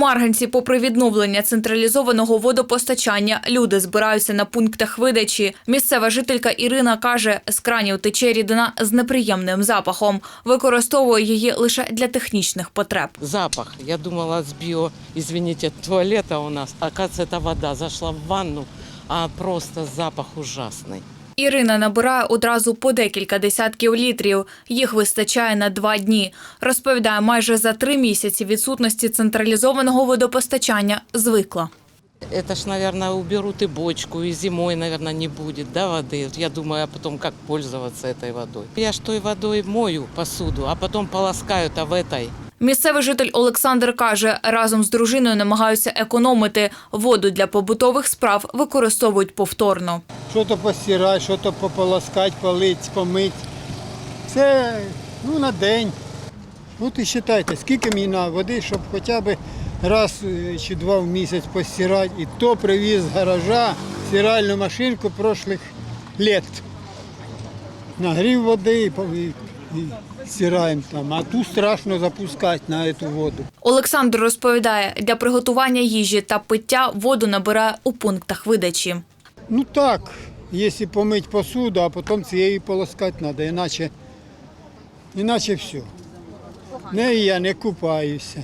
Марганці, попри відновлення централізованого водопостачання, люди збираються на пунктах видачі. Місцева жителька Ірина каже, з кранів тече рідина з неприємним запахом. Використовує її лише для технічних потреб. Запах. Я думала с био, извините, туалета у нас. Оказывается, это вода. Зашла в ванну, а просто запах ужасный. Ірина набирає одразу по декілька десятків літрів. Їх вистачає на два дні. Розповідає, майже за три місяці відсутності централізованого водопостачання звикла. Это ж, наверное, уберут и бочку, и зимой, наверное, не будет, да, воды. Я думаю, а потом как пользоваться этой водой. Я ж той водой мою посуду, а потом полоскают, а в этой Місцевий житель Олександр каже, разом з дружиною намагаються економити. Воду для побутових справ використовують повторно. Що-то постирати, що-то пополоскати, полить, помити. Це ну, на день. От і вважайте, скільки мені на води, щоб хоча б раз е, чи два в місяць постирати. І то привіз з гаража стиральну машинку прошлих літ. Нагрів води і стираємо там. А ту страшно запускати на цю воду. Олександр розповідає, для приготування їжі та пиття воду набирає у пунктах видачі. Ну так, якщо помити посуду, а потім цією полоскати треба, іначе, іначе все. Неї я не купаюся.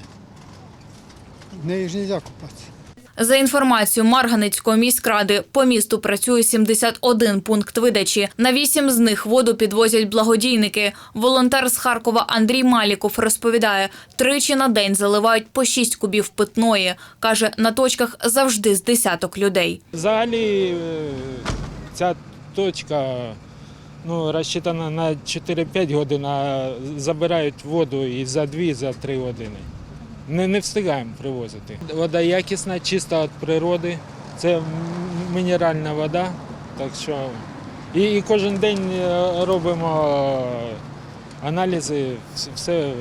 В неї ж не можна купатися. За інформацією Марганецької міськради, по місту працює 71 пункт видачі. На вісім з них воду підвозять благодійники. Волонтер з Харкова Андрій Маліков розповідає, тричі на день заливають по 6 кубів питної. Каже, на точках завжди з десяток людей. Взагалі е, ця точка ну, розчитана на 4-5 годин, а забирають воду і за 2, і за 3 години. Не, не встигаємо привозити. Вода якісна, чиста від природи. Це мінеральна вода. Так що і, і кожен день е, робимо е, аналізи, все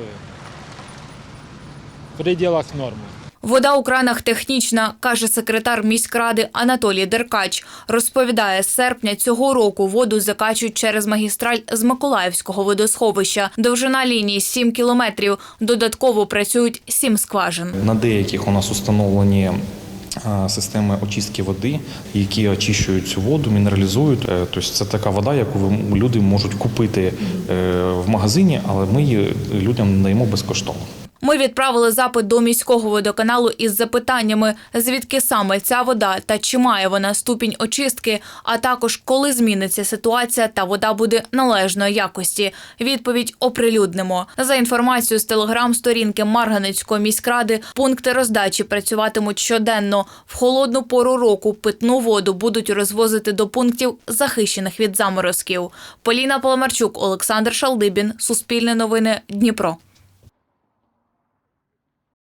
в пределах норми. Вода у кранах технічна, каже секретар міськради Анатолій Деркач. Розповідає, з серпня цього року воду закачують через магістраль з Миколаївського водосховища. Довжина лінії 7 кілометрів. Додатково працюють 7 скважин. На деяких у нас установлені е, системи очистки води, які очищують цю воду, мінералізують. Е, Тобто це така вода, яку люди можуть купити е, в магазині, але ми її людям надаємо безкоштовно. Ми відправили запит до міського водоканалу із запитаннями, звідки саме ця вода та чи має вона ступінь очистки, а також коли зміниться ситуація та вода буде належної якості. Відповідь оприлюднимо. За інформацією з телеграм-сторінки Марганецької міськради, пункти роздачі працюватимуть щоденно. В холодну пору року питну воду будуть розвозити до пунктів, захищених від заморозків. Поліна Поломарчук, Олександр Шалдибін, Суспільне новини, Дніпро.